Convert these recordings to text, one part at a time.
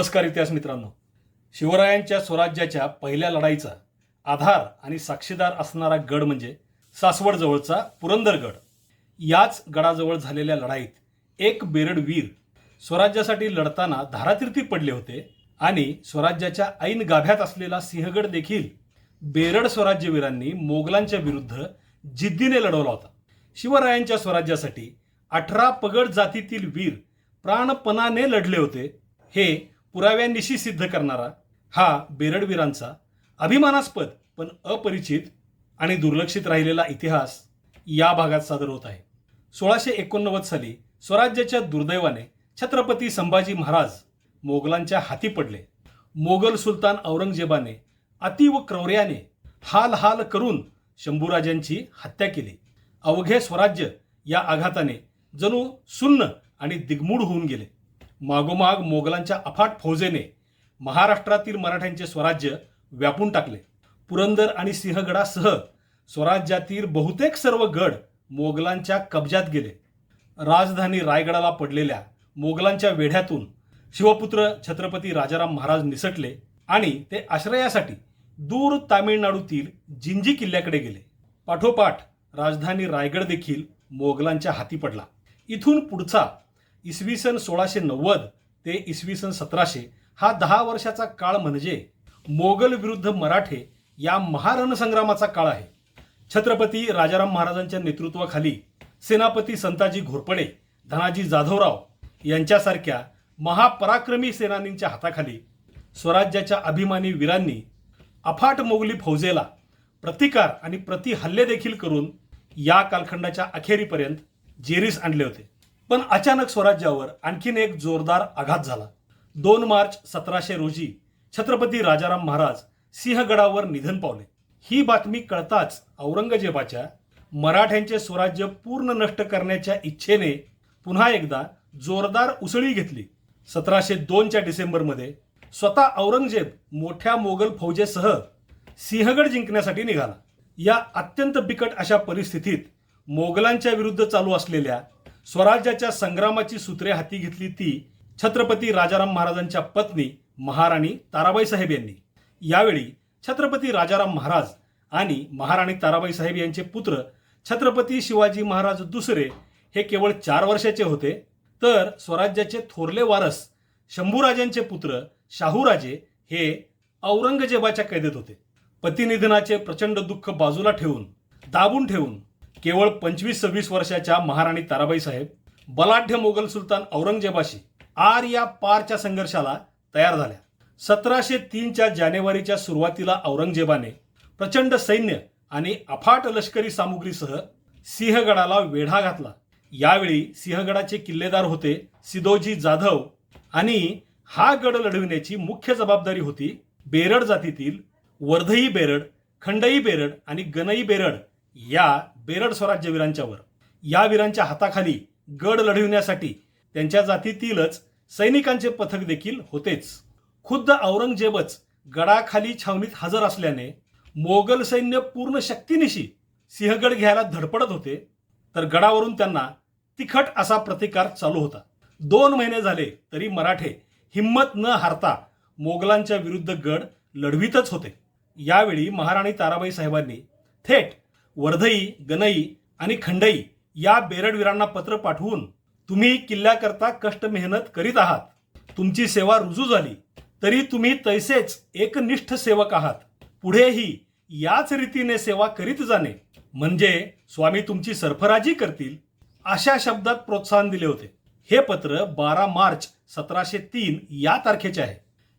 नमस्कार इतिहास मित्रांनो. शिवरायांच्या स्वराज्याच्या पहिल्या लढाईचा आधार आणि साक्षीदार असणारा गड म्हणजे सासवडजवळचा पुरंदरगड याच गडाजवळ झालेल्या लढाईत एक बेरड वीर स्वराज्यासाठी लढताना धारातीर्थी पडले होते आणि स्वराज्याच्या ऐन गाभ्यात असलेला सिंहगड देखील बेरड स्वराज्यवीरांनी मोगलांच्या विरुद्ध जिद्दीने लढवला होता. शिवरायांच्या स्वराज्यासाठी अठरा पगड जातीतील वीर प्राणपणाने लढले होते. हे पुराव्यांनिशी सिद्ध करणारा हा बेरडवीरांचा अभिमानास्पद पण अपरिचित आणि दुर्लक्षित राहिलेला इतिहास या भागात सादर होत आहे. सोळाशे एकोणनव्वद साली स्वराज्याच्या दुर्दैवाने छत्रपती संभाजी महाराज मोगलांच्या हाती पडले. मोगल सुलतान औरंगजेबाने अतीव क्रौर्याने हाल हाल करून शंभूराजांची हत्या केली. अवघे स्वराज्य या आघाताने जणू सुन्न आणि दिग्मूढ होऊन गेले. मागोमाग मोगलांच्या अफाट फौजेने महाराष्ट्रातील मराठ्यांचे स्वराज्य व्यापून टाकले. पुरंदर आणि सिंहगडासह स्वराज्यातील बहुतेक सर्व गड मोगलांच्या कब्जात गेले. राजधानी रायगडाला पडलेल्या मोगलांच्या वेढ्यातून शिवपुत्र छत्रपती राजाराम महाराज निसटले आणि ते आश्रयासाठी दूर तामिळनाडूतील जिंजी किल्ल्याकडे गेले. पाठोपाठ राजधानी रायगड देखील मोगलांच्या हाती पडला. इथून पुढचा इसवी सन सोळाशे नव्वद ते इसवी सन सतराशे हा दहा वर्षाचा काळ म्हणजे मोगल विरुद्ध मराठे या महारणसंग्रामाचा काळ आहे. छत्रपती राजाराम महाराजांच्या नेतृत्वाखाली सेनापती संताजी घोरपडे धनाजी जाधवराव यांच्यासारख्या महापराक्रमी सेनानींच्या हाताखाली स्वराज्याच्या अभिमानी वीरांनी अफाट मोगली फौजेला प्रतिकार आणि प्रतिहल्ले देखील करून या कालखंडाच्या अखेरीपर्यंत जेरीस आणले होते. पण अचानक स्वराज्यावर आणखीन एक जोरदार आघात झाला. दोन मार्च सतराशे रोजी छत्रपती राजाराम महाराज सिंहगडावर निधन पावले. ही बातमी कळताच औरंगजेबाच्या मराठ्यांचे स्वराज्य पूर्ण नष्ट करण्याच्या इच्छेने पुन्हा एकदा जोरदार उसळी घेतली. सतराशे दोनच्या डिसेंबरमध्ये स्वतः औरंगजेब मोठ्या मोगल फौजेसह सिंहगड जिंकण्यासाठी निघाला. या अत्यंत बिकट अशा परिस्थितीत मोगलांच्या विरुद्ध चालू असलेल्या स्वराज्याच्या संग्रामाची सूत्रे हाती घेतली ती छत्रपती राजाराम महाराजांच्या पत्नी महाराणी ताराबाई साहेब यांनी. यावेळी छत्रपती राजाराम महाराज आणि महाराणी ताराबाई साहेब यांचे पुत्र छत्रपती शिवाजी महाराज दुसरे हे केवळ चार वर्षाचे होते. तर स्वराज्याचे थोरले वारस शंभूराजांचे पुत्र शाहूराजे हे औरंगजेबाच्या कैदेत होते. पतिनिधनाचे प्रचंड दुःख बाजूला ठेवून दाबून ठेवून केवळ पंचवीस सव्वीस वर्षाच्या महाराणी ताराबाई साहेब बलाढ्य मोगल सुलतान औरंगजेबाशी आर या पारच्या संघर्षाला तयार झाल्या. सतराशे तीनच्या जानेवारीच्या सुरुवातीला औरंगजेबाने प्रचंड सैन्य आणि अफाट लष्करी सामुग्रीसह सिंहगडाला वेढा घातला. यावेळी सिंहगडाचे किल्लेदार होते सिदोजी जाधव आणि हा गड लढविण्याची मुख्य जबाबदारी होती बेरड जातीतील वर्धई बेरड खंडई बेरड आणि गनई बेरड या बेरड स्वराज्यवीरांच्यावर या वीरांच्या हाताखाली गड लढविण्यासाठी त्यांच्या जातीतीलच सैनिकांचे पथक देखील होतेच. खुद्द औरंगजेबच गडाखाली छावणीत हजर असल्याने मोगल सैन्य पूर्ण शक्तीनिशी सिंहगड घ्यायला धडपडत होते. तर गडावरून त्यांना तिखट असा प्रतिकार चालू होता. दोन महिने झाले तरी मराठे हिम्मत न हारता मोगलांच्या विरुद्ध गड लढवीतच होते. यावेळी महाराणी ताराबाई साहेबांनी थेट वर्धई गनई आणि खंडई या बेरडवीरांना पत्र पाठवून तुम्ही किल्ल्याकरता कष्ट मेहनत करीत आहात. तुमची सेवा रुजू झाली. तरी तुम्ही तैसेच एकनिष्ठ सेवक आहात. पुढेही याच रीतीने सेवा करीत जाणे. म्हणजे स्वामी तुमची सरफराजी करतील अशा शब्दात प्रोत्साहन दिले होते. हे पत्र बारा मार्च सतराशे तीन या तारखेचे आहे.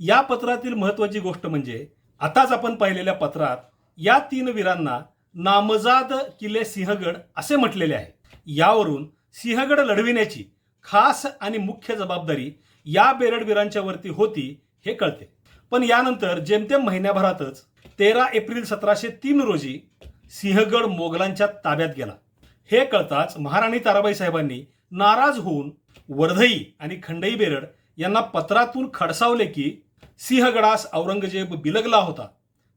या पत्रातील महत्वाची गोष्ट म्हणजे आताच आपण पाहिलेल्या पत्रात या तीन वीरांना नामजाद किल्ले सिंहगड असे म्हटलेले आहे. यावरून सिंहगड लढविण्याची खास आणि मुख्य जबाबदारी या बेरडवीरांच्या वरती होती हे कळते. पण यानंतर जेमतेम महिन्याभरातच तेरा एप्रिल सतराशे तीन रोजी सिंहगड मोगलांच्या ताब्यात गेला. हे कळताच महाराणी ताराबाई साहेबांनी नाराज होऊन वर्धई आणि खंडई बेरड यांना पत्रातून खडसावले की सिंहगडास औरंगजेब बिलगला होता.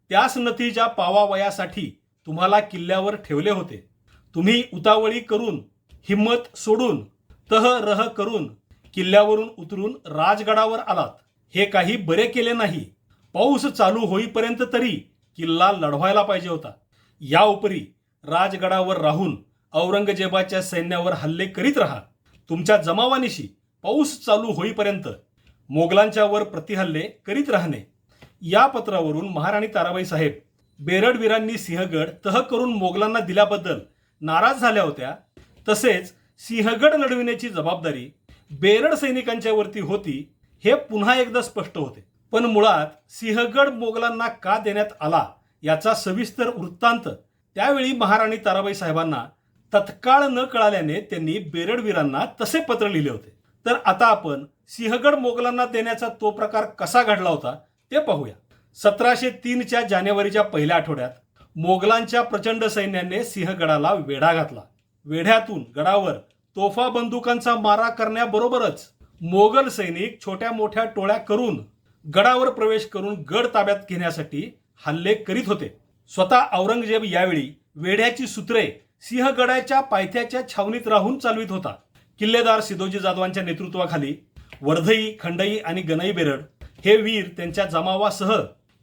त्यास नतीजा पावावयासाठी तुम्हाला किल्ल्यावर ठेवले होते. तुम्ही उतावळी करून हिम्मत सोडून तह रह करून किल्ल्यावरून उतरून राजगडावर आलात. हे काही बरे केले नाही. पाऊस चालू होईपर्यंत तरी किल्ला लढवायला पाहिजे होता. या उपरी राजगडावर राहून औरंगजेबाच्या सैन्यावर हल्ले करीत राहा. तुमच्या जमावानिशी पाऊस चालू होईपर्यंत मोगलांच्या वर प्रतिहल्ले करीत राहणे. या पत्रावरून महाराणी ताराबाई साहेब बेरडवीरांनी सिंहगड तह करून मोगलांना दिल्याबद्दल नाराज झाल्या होत्या. तसेच सिंहगड लढविण्याची जबाबदारी बेरड सैनिकांच्या वरती होती हे पुन्हा एकदा स्पष्ट होते. पण मुळात सिंहगड मोगलांना का देण्यात आला याचा सविस्तर वृत्तांत त्यावेळी महाराणी ताराबाई साहेबांना तत्काळ न कळाल्याने त्यांनी बेरडवीरांना तसे पत्र लिहिले होते. तर आता आपण सिंहगड मोगलांना देण्याचा तो प्रकार कसा घडला होता ते पाहूया. सतराशे तीनच्या जानेवारीच्या पहिल्या आठवड्यात मोगलांच्या प्रचंड सैन्याने सिंहगडाला वेढा घातला. वेढ्यातून गडावर तोफा बंदुकांचा मारा करण्याबरोबरच मोगल सैनिक छोट्या मोठ्या टोळ्या करून गडावर प्रवेश करून गड ताब्यात घेण्यासाठी हल्ले करीत होते. स्वतः औरंगजेब यावेळी वेढ्याची सूत्रे सिंहगडाच्या पायथ्याच्या छावणीत राहून चालवित होता. किल्लेदार सिदोजी जाधवांच्या नेतृत्वाखाली वर्धई खंडई आणि गनई बेरड हे वीर त्यांच्या जमावासह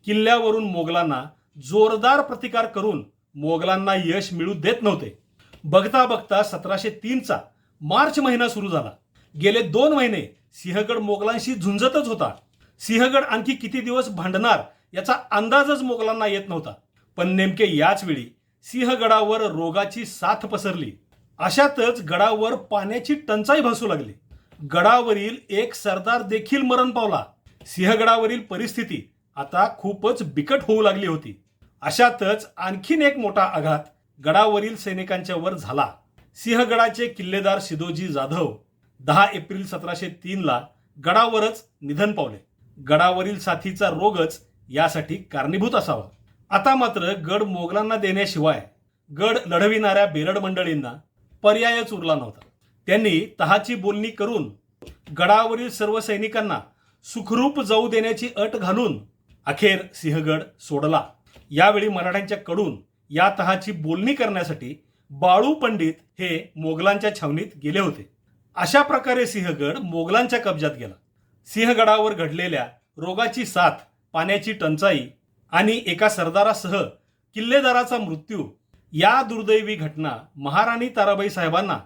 किल्ल्यावरून मोगलांना जोरदार प्रतिकार करून मोगलांना यश मिळू देत नव्हते. बघता बघता सतराशे तीनचा मार्च महिना सुरू झाला. गेले दोन महिने सिंहगड मोगलांशी झुंजतच होता. सिंहगड आणखी किती दिवस भांडणार याचा अंदाजच मोगलांना येत नव्हता. पण नेमके याच वेळी सिंहगडावर रोगाची साथ पसरली. अशातच गडावर पाण्याची टंचाई भासू लागली. गडावरील एक सरदार देखील मरण पावला. सिंहगडावरील परिस्थिती आता खूपच बिकट होऊ लागली होती. अशातच आणखीन एक मोठा आघात गडावरील सैनिकांच्या वर झाला. सिंहगडाचे किल्लेदार सिदोजी जाधव दहा एप्रिल सतराशे तीनला गडावरच निधन पावले. गडावरील साथीचा रोगच यासाठी कारणीभूत असावा. आता मात्र गड मोगलांना देण्याशिवाय गड लढविणाऱ्या बेरड मंडळींना पर्यायच उरला नव्हता. त्यांनी तहाची बोलणी करून गडावरील सर्व सैनिकांना सुखरूप जाऊ देण्याची अट घालून अखेर सिंहगड सोडला. यावेळी मराठ्यांच्या कडून या तहाची बोलणी करण्यासाठी बाळू पंडित हे मोगलांच्या छावणीत गेले होते. अशा प्रकारे सिंहगड मोगलांच्या कब्जात गेला. सिंहगडावर घडलेल्या रोगाची साथ पाण्याची टंचाई आणि एका सरदारासह किल्लेदाराचा मृत्यू या दुर्दैवी घटना महाराणी ताराबाई साहेबांना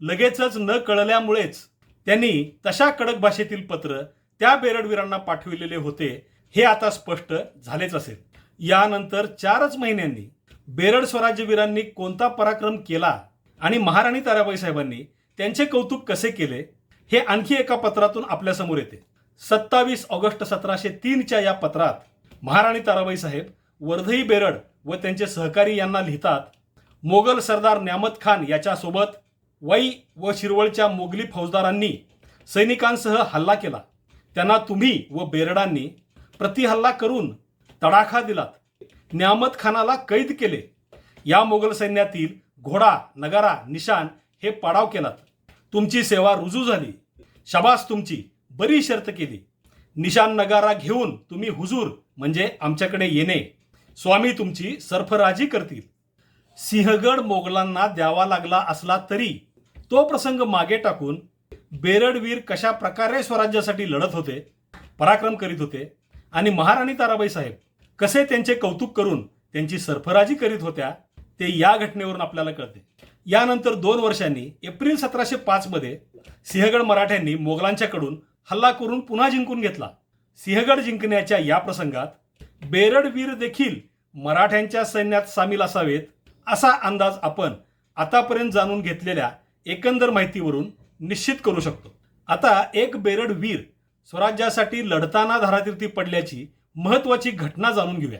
लगेचच न कळल्यामुळेच त्यांनी तशा कडक भाषेतील पत्र त्या बेरडवीरांना पाठविलेले होते हे आता स्पष्ट झालेच असेल. यानंतर चारच महिन्यांनी बेरड स्वराज्यवीरांनी कोणता पराक्रम केला आणि महाराणी ताराबाई साहेबांनी त्यांचे कौतुक कसे केले हे आणखी एका पत्रातून आपल्यासमोर येते. सत्तावीस ऑगस्ट सतराशे तीनच्या या पत्रात महाराणी ताराबाई साहेब वर्धई बेरड व त्यांचे सहकारी यांना लिहितात मोगल सरदार न्यामत खान याच्यासोबत वई व शिरवळच्या मोगली फौजदारांनी सैनिकांसह हल्ला केला. त्यांना तुम्ही व बेरडांनी प्रतिहल्ला करून तडाखा दिलात. न्यामत खानाला कैद केले. या मोगल सैन्यातील घोडा नगारा निशान हे पाडाव केलात. तुमची सेवा रुजू झाली. शबास तुमची. बरी शर्त केली. निशान नगारा घेऊन तुम्ही हुजूर म्हणजे आमच्याकडे येणे. स्वामी तुमची सरफराजी करतील. सिंहगड मोगलांना द्यावा लागला असला तरी तो प्रसंग मागे टाकून बेरडवीर कशा प्रकारे स्वराज्यासाठी लढत होते पराक्रम करीत होते आणि महाराणी ताराबाई साहेब कसे त्यांचे कौतुक करून त्यांची सरफराजी करीत होत्या ते या घटनेवरून आपल्याला कळते. यानंतर दोन वर्षांनी एप्रिल सतराशे पाच मध्ये सिंहगड मराठ्यांनी मोगलांच्याकडून हल्ला करून पुन्हा जिंकून घेतला. सिंहगड जिंकण्याच्या या प्रसंगात बेरडवीर देखील मराठ्यांच्या सैन्यात सामील असावेत असा अंदाज आपण आतापर्यंत जाणून घेतलेल्या एकंदर माहितीवरून निश्चित करू शकतो. आता एक बेरड वीर स्वराज्यासाठी लढताना धारातीर्थी पडल्याची महत्वाची घटना जाणून घेऊया.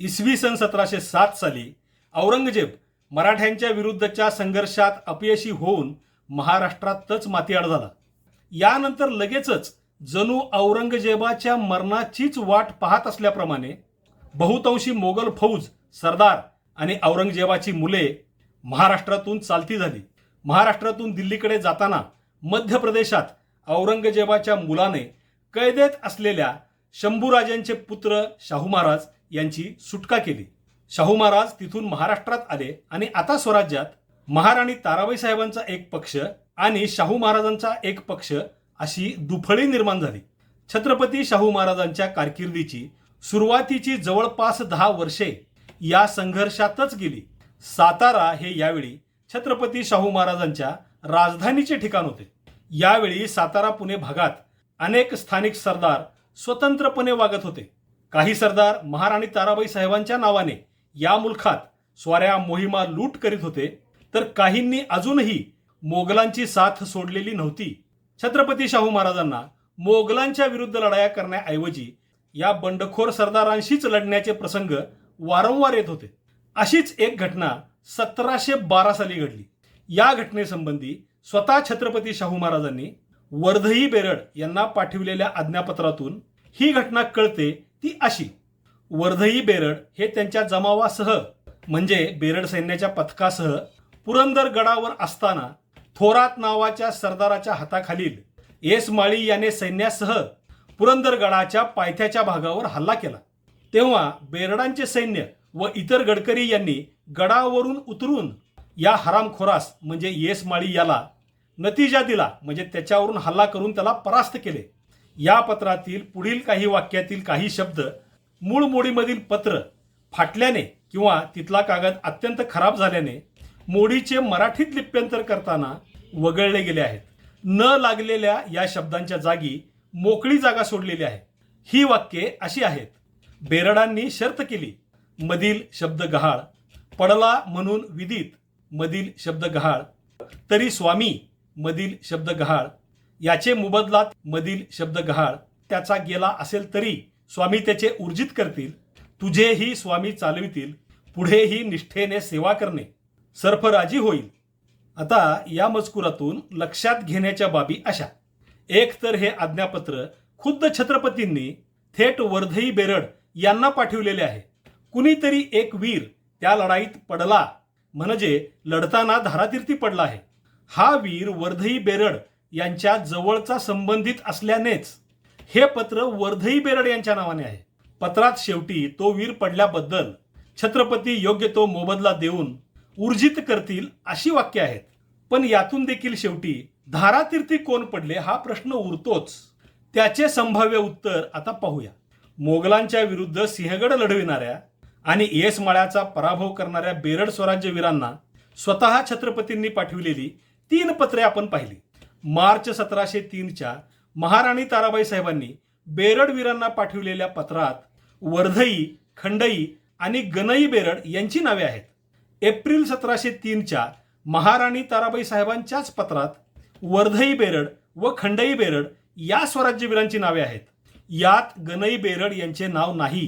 इसवी सन सतराशे सात साली औरंगजेब मराठ्यांच्या विरुद्धच्या संघर्षात अपयशी होऊन महाराष्ट्रातच मातीआड झाला. यानंतर लगेचच जणू औरंगजेबाच्या मरणाचीच वाट पाहत असल्याप्रमाणे बहुतांशी मोगल फौज सरदार आणि औरंगजेबाची मुले महाराष्ट्रातून चालती झाली. महाराष्ट्रातून दिल्लीकडे जाताना मध्य प्रदेशात औरंगजेबाच्या मुलाने कैदेत असलेल्या शंभूराजांचे पुत्र शाहू महाराज यांची सुटका केली. शाहू महाराज तिथून महाराष्ट्रात आले आणि आता स्वराज्यात महाराणी ताराबाई साहेबांचा एक पक्ष आणि शाहू महाराजांचा एक पक्ष अशी दुफळी निर्माण झाली. छत्रपती शाहू महाराजांच्या कारकिर्दीची सुरुवातीची जवळपास दहा वर्षे या संघर्षातच गेली. सातारा हे यावेळी छत्रपती शाहू महाराजांच्या राजधानीचे ठिकाण होते. यावेळी सातारा पुणे भागात अनेक स्थानिक सरदार स्वतंत्रपणे वागत होते. काही सरदार महाराणी ताराबाई साहेबांच्या नावाने या मुलखात स्वाऱ्या मोहिमा लूट करीत होते तर काहींनी अजूनही मोगलांची साथ सोडलेली नव्हती. छत्रपती शाहू महाराजांना मोगलांच्या विरुद्ध लढाया करण्याऐवजी या बंडखोर सरदारांशीच लढण्याचे प्रसंग वारंवार येत होते. अशीच एक घटना सतराशे बारा साली घडली. या घटनेसंबंधी स्वतः छत्रपती शाहू महाराजांनी वर्धई बेरड यांना पाठविलेल्या आज्ञापत्रातून ही घटना कळते ती अशी. वर्धई बेरड हे त्यांच्या जमावासह म्हणजे बेरड सैन्याच्या पथकासह पुरंदर गडावर असताना थोरात नावाच्या सरदाराच्या हाताखालील येसमाळी याने सैन्यासह पुरंदर गडाच्या पायथ्याच्या भागावर हल्ला केला. तेव्हा बेरडांचे सैन्य व इतर गडकरी यांनी गडावरून उतरून या हरामखोरास म्हणजे येस माळी याला नतीजा दिला म्हणजे त्याच्यावरून हल्ला करून त्याला परास्त केले. या पत्रातील पुढील काही वाक्यातील काही शब्द मूळ मोडीमधील पत्र फाटल्याने किंवा तिथला कागद अत्यंत खराब झाल्याने मोडीचे मराठीत लिप्यंतर करताना वगळले गेले आहेत. न लागलेल्या या शब्दांच्या जागी मोकळी जागा सोडलेली आहे. ही वाक्ये अशी आहेत. बेरडांनी शर्त केली मधील शब्द गहाळ पडला म्हणून विदित मधील शब्द गहाळ तरी स्वामी मधील शब्द गहाळ याचे मुबदलात मधील शब्द गहाळ त्याचा गेला असेल तरी स्वामी त्याचे ऊर्जित करतील तुझेही स्वामी चालवितील पुढेही निष्ठेने सेवा करणे सर्फराजी होईल. आता या मजकुरातून लक्षात घेण्याच्या बाबी अशा. एक तर हे आज्ञापत्र खुद्द छत्रपतींनी थेट वर्धई बेरड यांना पाठविलेले आहे. कुणीतरी एक वीर त्या लढाईत पडला म्हणजे लढताना धारातीर्थी पडला आहे. हा वीर वर्धई बेरड यांच्या जवळचा संबंधित असल्यानेच हे पत्र वर्धई बेरड यांच्या नावाने आहे. पत्रात शेवटी तो वीर पडल्याबद्दल छत्रपती योग्य तो मोबदला देऊन ऊर्जित करतील अशी वाक्य आहेत. पण यातून देखील शेवटी धारातीर्थी कोण पडले हा प्रश्न उरतोच. त्याचे संभाव्य उत्तर आता पाहूया. मोगलांच्या विरुद्ध सिंहगड लढविणाऱ्या आणि येस माळ्याचा पराभव करणाऱ्या बेरड स्वराज्यवीरांना स्वतः छत्रपतींनी पाठविलेली तीन पत्रे आपण पाहिली. मार्च सतराशे तीनच्या महाराणी ताराबाई साहेबांनी बेरड वीरांना पाठविलेल्या पत्रात वर्धई खंडई आणि गनई बेरड यांची नावे आहेत. एप्रिल सतराशे तीनच्या महाराणी ताराबाई साहेबांच्याच पत्रात वर्धई बेरड व खंडई बेरड या स्वराज्यवीरांची नावे आहेत. यात गनई बेरड यांचे नाव नाही.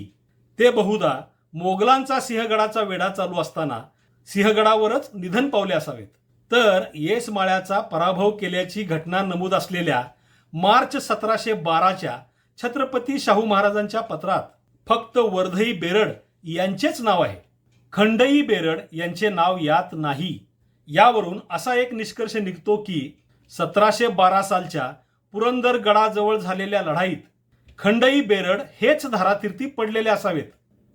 ते बहुधा मोगलांचा सिंहगडाचा वेढा चालू असताना सिंहगडावरच निधन पावले असावेत. तर येसमाळ्याचा पराभव केल्याची घटना नमूद असलेल्या मार्च सतराशे बाराच्या छत्रपती शाहू महाराजांच्या पत्रात फक्त वर्धई बेरड यांचेच नाव आहे. खंडई बेरड यांचे नाव यात नाही. यावरून असा एक निष्कर्ष निघतो की सतराशे बारा सालच्या पुरंदर गडाजवळ झालेल्या लढाईत खंडई बेरड हेच धारातीर्थी पडलेले असावेत.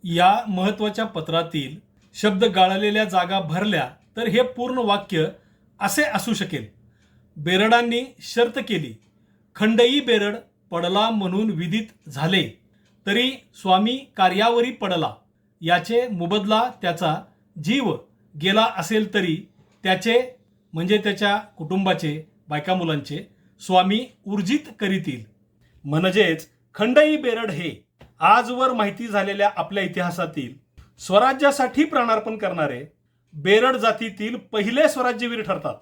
या महत्त्वाच्या पत्रातील शब्द गाळलेल्या जागा भरल्या तर हे पूर्ण वाक्य असे असू शकेल. बेरडांनी शर्त केली. खंडई बेरड पडला म्हणून विदित झाले. तरी स्वामी कार्यावरी पडला. याचे मुबदला त्याचा जीव गेला असेल तरी त्याचे म्हणजे त्याच्या कुटुंबाचे बायका मुलांचे स्वामी ऊर्जित करीतील. म्हणजेच खंडई बेरड हे आजवर माहिती झालेल्या आपल्या इतिहासातील स्वराज्यासाठी प्राणार्पण करणारे बेरड जातीतील पहिले स्वराज्यवीर ठरतात.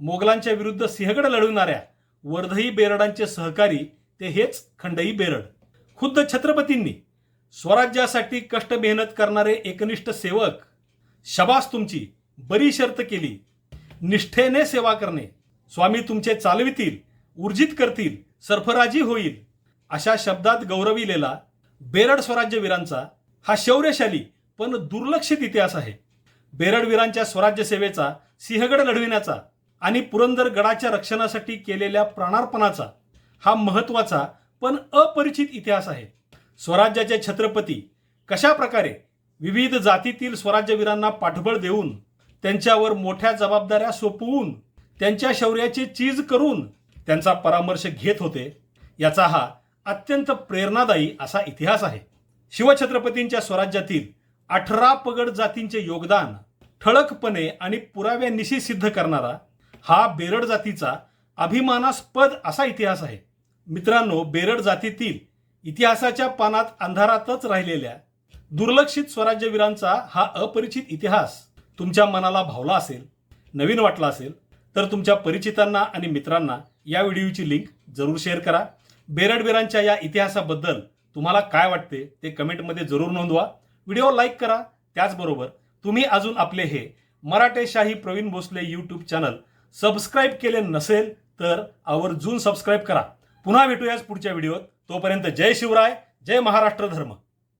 मोगलांच्या विरुद्ध सिंहगड लढविणाऱ्या वर्धई बेरडांचे सहकारी ते हेच खंडई बेरड. खुद्द छत्रपतींनी स्वराज्यासाठी कष्ट मेहनत करणारे एकनिष्ठ सेवक शबास तुमची बरी शर्त केली. निष्ठेने सेवा करणे. स्वामी तुमचे चालवितील ऊर्जित करतील सरफराजी होईल. अशा शब्दात गौरविलेला बेरड स्वराज्यवीरांचा हा शौर्यशाली पण दुर्लक्षित इतिहास आहे. बेरडवीरांच्या स्वराज्य सेवेचा सिंहगड लढविण्याचा आणि पुरंदर गडाच्या रक्षणासाठी केलेल्या प्राणार्पणाचा हा महत्त्वाचा पण अपरिचित इतिहास आहे. स्वराज्याचे छत्रपती कशा प्रकारे विविध जातीतील स्वराज्यवीरांना पाठबळ देऊन त्यांच्यावर मोठ्या जबाबदाऱ्या सोपवून त्यांच्या शौर्याची चीज करून त्यांचा परामर्श घेत होते याचा हा अत्यंत प्रेरणादायी असा इतिहास आहे. शिवछत्रपतींच्या स्वराज्यातील अठरा पगड जातींचे योगदान ठळकपणे आणि पुराव्यानिशी सिद्ध करणारा हा बेरड जातीचा अभिमानास्पद असा इतिहास आहे. मित्रांनो बेरड जातीतील इतिहासाच्या पानात अंधारातच राहिलेल्या दुर्लक्षित स्वराज्यवीरांचा हा अपरिचित इतिहास तुमच्या मनाला भावला असेल नवीन वाटला असेल तर तुमच्या परिचितांना आणि मित्रांना या व्हिडिओची लिंक जरूर शेअर करा. बेरडवीरांच्या या इतिहासाबद्दल तुम्हाला काय वाटते ते कमेंटमध्ये जरूर नोंदवा. व्हिडिओ लाईक करा. त्याचबरोबर तुम्ही अजून आपले हे Maratheshahi Pravin Bhosale YouTube channel subscribe केले नसेल तर आवर्जून सबस्क्राईब करा. पुन्हा भेटूयाच पुढच्या व्हिडिओत. तोपर्यंत जय शिवराय जय महाराष्ट्र धर्म.